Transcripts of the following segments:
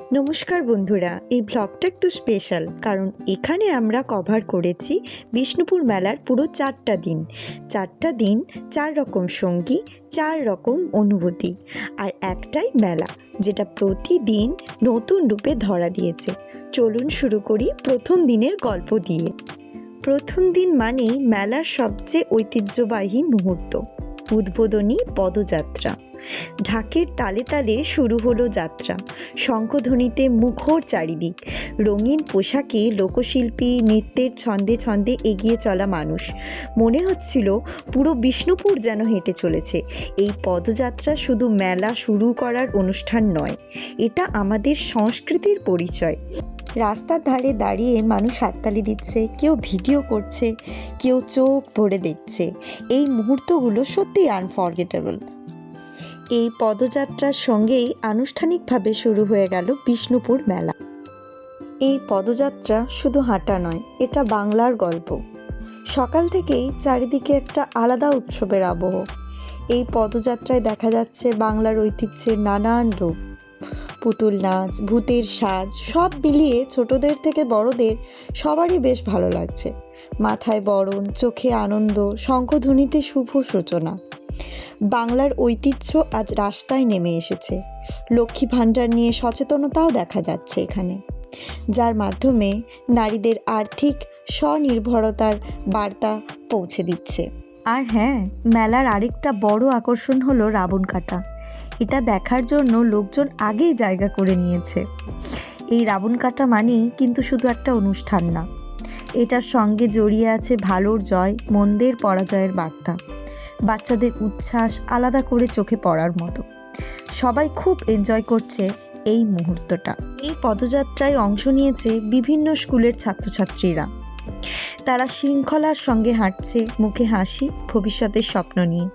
নমস্কার বন্ধুরা, এই ব্লগটা একটু স্পেশাল কারণ এখানে আমরা কভার করেছি বিষ্ণুপুর মেলার পুরো চারটা দিন। চারটা দিন চার রকম সঙ্গী, চার রকম অনুভূতি, আর একটাই মেলা, যেটা প্রতিদিন নতুন রূপে ধরা দিয়েছে। চলুন শুরু করি প্রথম দিনের গল্প দিয়ে। প্রথম দিন মানেই মেলার সবচেয়ে ঐতিহ্যবাহী মুহূর্ত। উদ্বোধনী পদযাত্রা। ঢাকের তালে তালে শুরু হলো যাত্রা। শঙ্খধ্বনিতে মুখর চারিদিক। রঙিন পোশাকে লোকশিল্পী নৃত্যের ছন্দে ছন্দে এগিয়ে চলা মানুষ। মনে হচ্ছিল পুরো বিষ্ণুপুর যেন হেঁটে চলেছে। এই পদযাত্রা শুধু মেলা শুরু করার অনুষ্ঠান নয়, এটা আমাদের সংস্কৃতির পরিচয়। রাস্তার ধারে দাঁড়িয়ে মানুষ হাততালি দিচ্ছে, কেউ ভিডিও করছে, কেউ চোখ ভরে দেখছে। এই মুহূর্তগুলো সত্যিই আনফরগেটেবল এই পদযাত্রার সঙ্গেই আনুষ্ঠানিকভাবে শুরু হয়ে গেল বিষ্ণুপুর মেলা। এই পদযাত্রা শুধু হাঁটা নয়, এটা বাংলার গল্প। সকাল থেকেই চারিদিকে একটা আলাদা উৎসবের আবহ। এই পদযাত্রায় দেখা যাচ্ছে বাংলার ঐতিহ্যের নানান রূপ। পুতুল নাচ, ভূতের সাজ, সব মিলিয়ে ছোটদের থেকে বড়দের সবারই বেশ ভালো লাগছে। মাথায় বরণ, চোখে আনন্দ, শঙ্খধ্বনিতে শুভ সূচনা। বাংলার ঐতিহ্য আজ রাস্তায় নেমে এসেছে। লক্ষ্মী ভাণ্ডার নিয়ে সচেতনতাও দেখা যাচ্ছে এখানে। যার মাধ্যমে নারীদের আর্থিক স্বনির্ভরতার বার্তা পৌঁছে দিচ্ছে। আর হ্যাঁ মেলার আরেকটা বড় আকর্ষণ হলো রাবণ কাটা। এটা দেখার জন্য লোকজন আগেই জায়গা করে নিয়েছে। এই রাবণ কাটা মানেই কিন্তু শুধু একটা অনুষ্ঠান না। এটার সঙ্গে জড়িয়ে আছে ভালোর জয়, মন্দের পরাজয়ের বার্তা। বাচ্চাদের উচ্ছ্বাস আলাদা করে চোখে পড়ার মতো। সবাই খুব এনজয় করছে এই মুহূর্তটা। এই পদযাত্রায় অংশ নিয়েছে বিভিন্ন স্কুলের ছাত্রছাত্রীরা। তারা শৃঙ্খলার সঙ্গে হাঁটছে, মুখে হাসি, ভবিষ্যতের স্বপ্ন নিয়ে।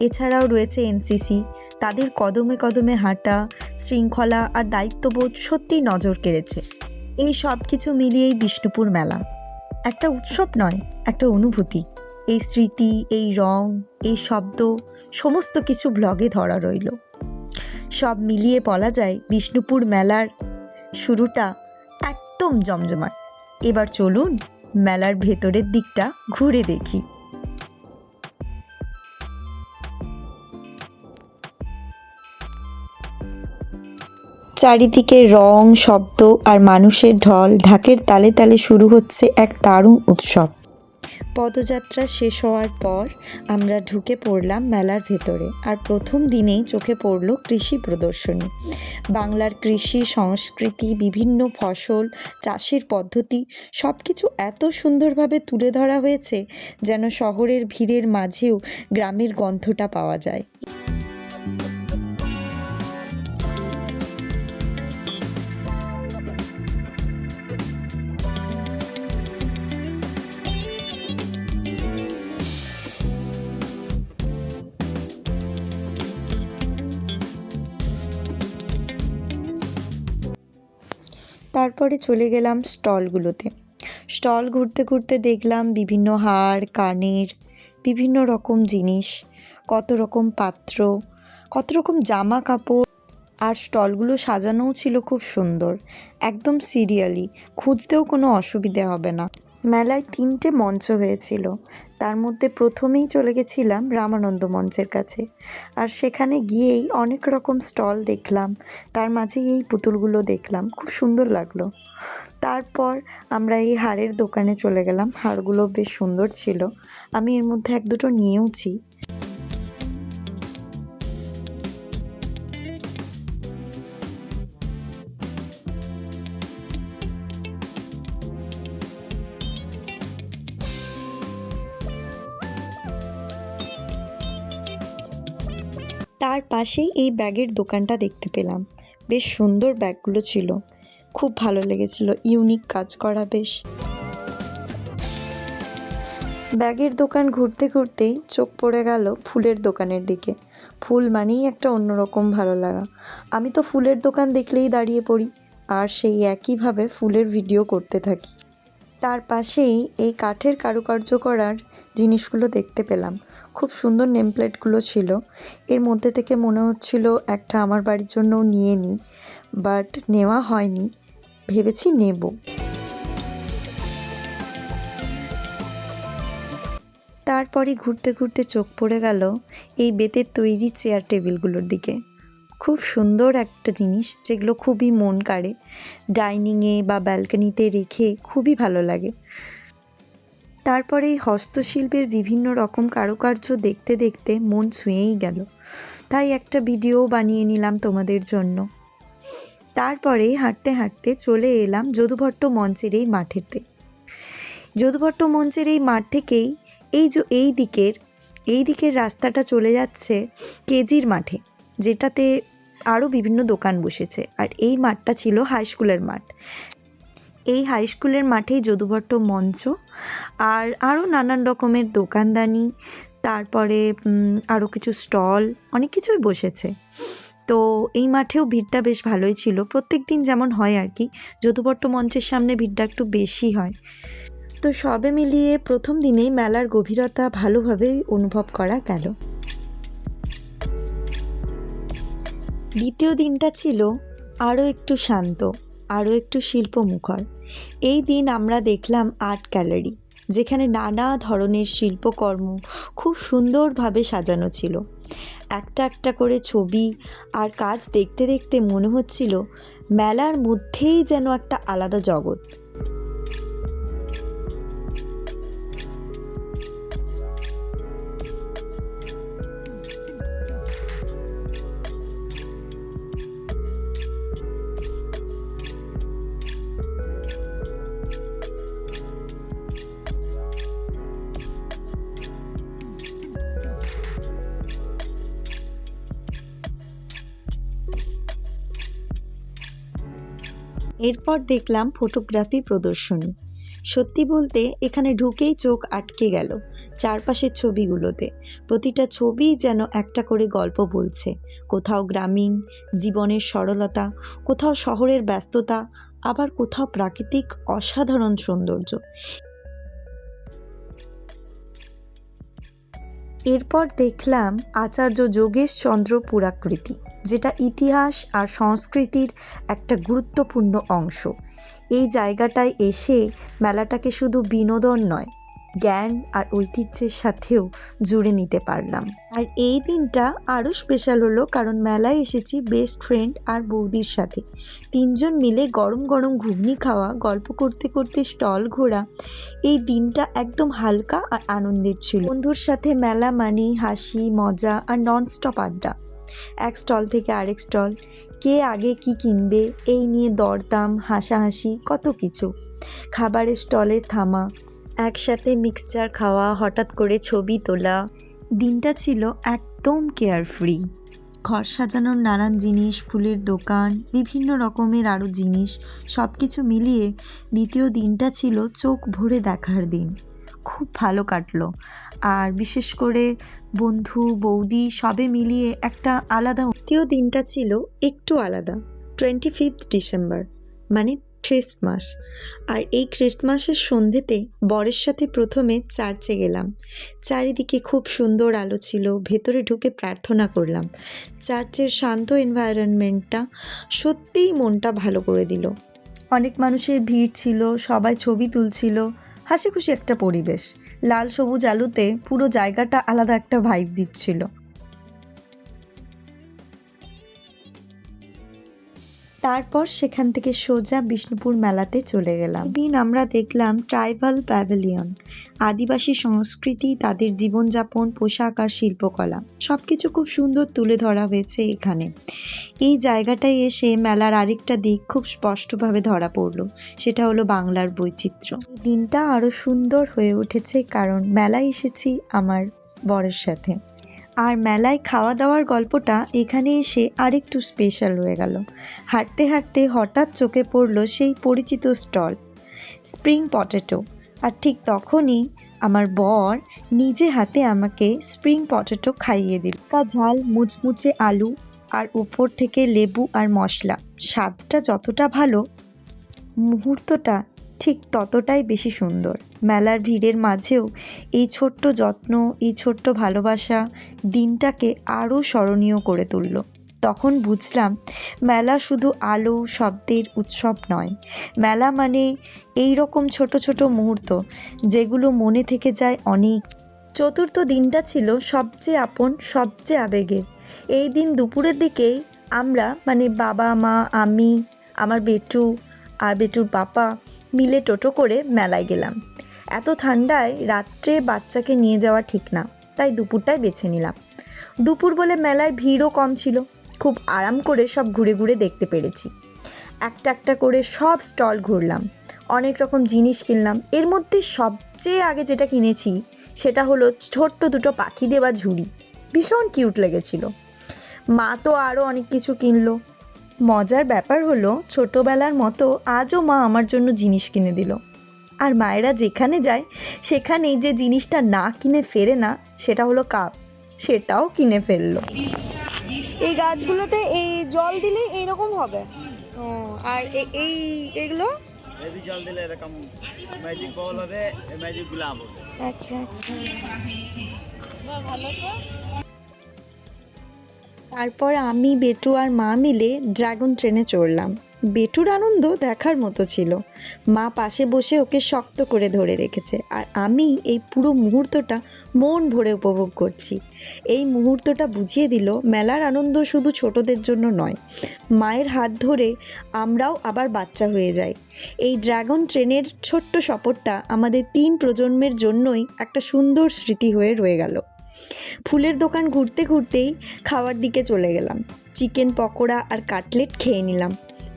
এছাড়াও রয়েছে এনসিসি। তাদের কদমে কদমে হাঁটা, শৃঙ্খলা আর দায়িত্ববোধ সত্যিই নজর কেড়েছে। এই সব কিছু মিলিয়েই বিষ্ণুপুর মেলা। একটা উৎসব নয়, একটা অনুভূতি। এই স্মৃতি, এই রং, এই শব্দ, সমস্ত কিছু ব্লগে ধরা রইল। সব মিলিয়ে বলা যায় বিষ্ণুপুর মেলার শুরুটা একদম জমজমাট। এবার চলুন মেলার ভেতরের দিকটা ঘুরে দেখি। চারিদিকে রং, শব্দ আর মানুষের ঢল ঢাকের তালে তালে শুরু হচ্ছে এক দারুণ উৎসব। পদযাত্রা শেষ হওয়ার পর আমরা ঢুকে পড়লাম মেলার ভেতরে আর প্রথম দিনেই চোখে পড়ল কৃষি প্রদর্শনী। বাংলার কৃষি, সংস্কৃতি, বিভিন্ন ফসল, চাষের পদ্ধতি সব কিছু এত সুন্দরভাবে তুলে ধরা হয়েছে যেন শহরের ভিড়ের মাঝেও গ্রামের গন্ধটা পাওয়া যায়। তারপরে চলে গেলাম স্টলগুলোতে। স্টল ঘুরতে ঘুরতে দেখলাম বিভিন্ন হার, কানের, বিভিন্ন রকম জিনিস, কত রকম পাত্র, কত রকম জামা কাপড় আর স্টলগুলো সাজানোও ছিল খুব সুন্দর, একদম সিরিয়ালি, খুঁজতেও কোনো অসুবিধে হবে না। মেলায় তিনটে মঞ্চ হয়েছিল। তার মধ্যে প্রথমেই চলে গেছিলাম রামানন্দ মঞ্চের কাছে। আর সেখানে গিয়েই অনেক রকম স্টল দেখলাম। তার মাঝে এই পুতুলগুলো দেখলাম। খুব সুন্দর লাগল। তারপর আমরা এই হাড়ের দোকানে চলে গেলাম। হাড়গুলো বেশ সুন্দর ছিল। আমি এর মধ্যে এক দুটো নিয়েওছি। তার পাশেই এই ব্যাগের দোকানটা দেখতে পেলাম। বেশ সুন্দর ব্যাগগুলো ছিল। খুব ভালো লেগেছিল, ইউনিক কাজ করা বেশ। ব্যাগের দোকান ঘুরতে ঘুরতেই চোখ পড়ে গেল ফুলের দোকানের দিকে। ফুল মানেই একটা অন্যরকম ভালো লাগা। আমি তো ফুলের দোকান দেখলেই দাঁড়িয়ে পড়ি, আর সেই একইভাবে ফুলের ভিডিও করতে থাকি। তার পাশেই এই কাঠের কারুকার্য করার জিনিসগুলো দেখতে পেলাম। খুব সুন্দর নেম প্লেটগুলো ছিল। এর মধ্যে থেকে মনে হচ্ছিল একটা আমার বাড়ির জন্যও নিয়ে নিই বাট নেওয়া হয়নি। ভেবেছি নেব। তারপরে ঘুরতে ঘুরতে চোখ পড়ে গেল এই বেতের তৈরি চেয়ার টেবিলগুলোর দিকে। খুব সুন্দর একটা জিনিস যেগুলো খুবই মন কাড়ে। ডাইনিংয়ে বা ব্যালকনিতে রেখে খুবই ভালো লাগে। তারপরে এই হস্তশিল্পের বিভিন্ন রকম কারুকার্য দেখতে দেখতে মন ছুঁয়েই গেল। তাই একটা ভিডিও বানিয়ে নিলাম তোমাদের জন্য। তারপরে হাঁটতে হাঁটতে চলে এলাম যদুভট্ট মঞ্চের এই মাঠেতে। যদুভট্ট মঞ্চের এই মাঠ থেকেই এই যে এই দিকের এই দিকের রাস্তাটা চলে যাচ্ছে কেজির মাঠে, যেটাতে আরও বিভিন্ন দোকান বসেছে আর এই মাঠটা ছিল হাই স্কুলের মাঠ। এই হাই স্কুলের মাঠেই যদুভট্ট মঞ্চ আর আরও নানান রকমের দোকানদানি, তারপরে আরও কিছু স্টল, অনেক কিছুই বসেছে। তো এই মাঠেও ভিড়টা বেশ ভালোই ছিল। প্রত্যেক দিন যেমন হয় আর কি, যদুভট্ট মঞ্চের সামনে ভিড়টা একটু বেশি হয়। তো সবে মিলিয়ে প্রথম দিনেই মেলার গভীরতা ভালোভাবেই অনুভব করা গেল। দ্বিতীয় দিনটা ছিল আরও একটু শান্ত, আরও একটু শিল্প মুখর এই দিন আমরা দেখলাম আর্ট গ্যালারি, যেখানে নানা ধরনের শিল্পকর্ম খুব সুন্দরভাবে সাজানো ছিল। একটা একটা করে ছবি আর কাজ দেখতে দেখতে মনে হচ্ছিল, মেলার মধ্যেই যেন একটা আলাদা জগৎ। এরপর দেখলাম ফটোগ্রাফি প্রদর্শনী। সত্যি বলতে, এখানে ঢুকেই চোখ আটকে গেল চারপাশের ছবিগুলোতে। প্রতিটা ছবি যেন একটা করে গল্প বলছে। কোথাও গ্রামীণ, জীবনের সরলতা, কোথাও শহরের ব্যস্ততা, আবার কোথাও প্রাকৃতিক অসাধারণ সৌন্দর্য। এরপর দেখলাম আচার্য যোগেশ চন্দ্র পুরাকৃতি। যেটা ইতিহাস আর সংস্কৃতির একটা গুরুত্বপূর্ণ অংশ। এই জায়গাটায় এসে মেলাটাকে শুধু বিনোদন নয়, জ্ঞান আর ঐতিহ্যের সাথেও জুড়ে নিতে পারলাম। আর এই দিনটা আরও স্পেশাল হলো কারণ মেলায় এসেছি বেস্ট ফ্রেন্ড আর বৌদির সাথে। তিনজন মিলে গরম গরম ঘুগনি খাওয়া, গল্প করতে করতে স্টল ঘোরা, এই দিনটা একদম হালকা আর আনন্দের ছিল। বন্ধুর সাথে মেলা মানেই হাসি, মজা আর ননস্টপ আড্ডা। এক স্টল থেকে আরেক স্টল। কে আগে কি কিনবে? এই নিয়ে দরদাম, হাসাহাসি, কত কিছু। খাবারের স্টলে থামা। একসাথে মিক্সচার খাওয়া, হঠাৎ করে ছবি তোলা। দিনটা ছিল একদম কেয়ার ফ্রি ঘর সাজানোর নানান জিনিস, ফুলের দোকান, বিভিন্ন রকমের আরও জিনিস সব কিছু মিলিয়ে দ্বিতীয় দিনটা ছিল চোখ ভরে দেখার দিন। খুব ভালো কাটলো। আর বিশেষ করে বন্ধু, বৌদি সবে মিলিয়ে একটা আলাদা তৃতীয় দিনটা ছিল একটু আলাদা টোয়েন্টি ফিফথ ডিসেম্বর মানে খ্রিস্টমাস আর এই খ্রিস্টমাসের সন্ধেতে বরের সাথে প্রথমে চার্চে গেলাম। চারিদিকে খুব সুন্দর আলো ছিল, ভেতরে ঢুকে প্রার্থনা করলাম। চার্চের শান্ত এনভায়রনমেন্টটা সত্যিই মনটা ভালো করে দিল। অনেক মানুষের ভিড় ছিল, সবাই ছবি তুলছিল হাসি খুশি একটা পরিবেশ। লাল সবুজ আলুতে পুরো জায়গাটা আলাদা একটা ভাইব দিচ্ছিল। তারপর সেখান থেকে সোজা বিষ্ণুপুর মেলাতে চলে গেলাম। দিন আমরা দেখলাম ট্রাইবাল প্যাভিলিয়ন। আদিবাসী সংস্কৃতি, তাদের জীবনযাপন, পোশাক আর শিল্পকলা। সব কিছু খুব সুন্দর তুলে ধরা হয়েছে এখানে। এই জায়গাটায় এসে মেলার আরেকটা দিক খুব স্পষ্টভাবে ধরা পড়ল। সেটা হলো বাংলার বৈচিত্র্য। দিনটা আরও সুন্দর হয়ে উঠেছে কারণ মেলায় এসেছি আমার বরের সাথে। আর মেলায় খাওয়া দাওয়ার গল্পটা এখানে এসে আরেকটু স্পেশাল হয়ে গেল। হাঁটতে হাঁটতে হঠাৎ চোখে পড়ল সেই পরিচিত স্টল স্প্রিং পটেটো আর ঠিক তখনই আমার বর নিজে হাতে আমাকে স্প্রিং পটেটো খাইয়ে দিল। কা ঝাল, মুচমুচে আলু আর উপর থেকে লেবু আর মশলা, স্বাদটা যতটা ভালো, মুহূর্তটা ঠিক ততটাই বেশি সুন্দর। মেলার ভিড়ের মাঝেও এই ছোট্ট যত্ন, এই ছোট্ট ভালোবাসা দিনটাকে আরও স্মরণীয় করে তুলল। তখন বুঝলাম, মেলা শুধু আলো, শব্দের উৎসব নয়। মেলা মানে এই রকম ছোট ছোট মুহূর্ত যেগুলো মনে থেকে যায় অনেক। চতুর্থ দিনটা ছিল সবচেয়ে আপন, সবচেয়ে আবেগের। এই দিন দুপুরের দিকেই আমরা মানে বাবা, মা, আমি, আমার বেটু আর বেটুর পাপা মিলে টোটো করে মেলায় গেলাম। এত ঠান্ডায় রাত্রে বাচ্চাকে নিয়ে যাওয়া ঠিক না, তাই দুপুরটাই বেছে নিলাম। দুপুর বলে মেলায় ভিড়ও কম ছিল, খুব আরাম করে সব ঘুরে ঘুরে দেখতে পেরেছি। একটা একটা করে সব স্টল ঘুরলাম, অনেক রকম জিনিস কিনলাম। এর মধ্যে সবচেয়ে আগে যেটা কিনেছি, সেটা হলো ছোট্ট দুটো পাখি দেওয়া ঝুড়ি। ভীষণ কিউট লেগেছিল। মা তো আরও অনেক কিছু কিনলো মজার ব্যাপার হলো ছোটোবেলার মতো আজও মা আমার জন্য জিনিস কিনে দিল। আর মায়েরা যেখানে যায় সেখানেই যে জিনিসটা না কিনে ফেরে না সেটা হলো কাপ। সেটাও কিনে ফেলল। এই গাছগুলোতে এই জল দিলে এইরকম হবে? ও আর এই এগুলো? বেবি জল দিলে এরকম ম্যাজিক বল হবে ম্যাজিক গুলাব হবে। আচ্ছা আচ্ছা। তারপর আমি বেটু আর মা মিলে ড্রাগন ট্রেনে চড়লাম। বেটুর আনন্দ দেখার মতো ছিল। মা পাশে বসে ওকে শক্ত করে ধরে রেখেছে আর আমি এই পুরো মুহূর্তটা মন ভরে উপভোগ করছি। এই মুহূর্তটা বুঝিয়ে দিল মেলার আনন্দ শুধু ছোটদের জন্য নয়, মায়ের হাত ধরে আমরাও আবার বাচ্চা হয়ে যাই। এই ড্রাগন ট্রেনের ছোট্ট সফরটা আমাদের তিন প্রজন্মের জন্যই একটা সুন্দর স্মৃতি হয়ে রয়ে গেল। ফুলের দোকান ঘুরতে ঘুরতেই খাওয়ার দিকে চলে গেলাম। চিকেন পকোড়া আর কাটলেট খেয়ে নিলাম।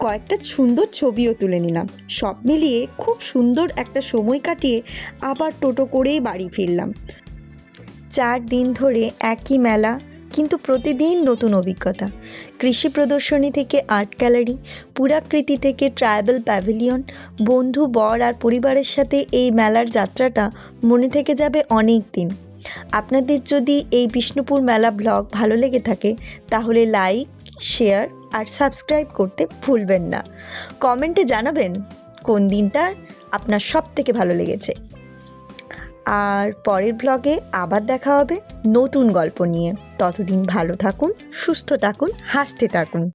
কয়েকটা সুন্দর ছবিও তুলে নিলাম। সব মিলিয়ে খুব সুন্দর একটা সময় কাটিয়ে আবার টোটো করেই বাড়ি ফিরলাম। চার দিন ধরে একই মেলা, কিন্তু প্রতিদিন নতুন অভিজ্ঞতা। কৃষি প্রদর্শনী থেকে আর্ট গ্যালারি, পুরাকৃতি থেকে ট্রাইবাল প্যাভিলিয়ন, বন্ধু, বর আর পরিবারের সাথে এই মেলার যাত্রাটা মনে থেকে যাবে অনেক দিন। আপনাদের যদি এই বিষ্ণুপুর মেলা ব্লগ ভালো লেগে থাকে, তাহলে লাইক, শেয়ার আর সাবস্ক্রাইব করতে ভুলবেন না। কমেন্টে জানাবেন কোন দিনটা আপনার সব থেকে ভালো লেগেছে। আর পরের ব্লগে আবার দেখা হবে নতুন গল্প নিয়ে। ততদিন ভালো থাকুন, সুস্থ থাকুন, হাসতে থাকুন।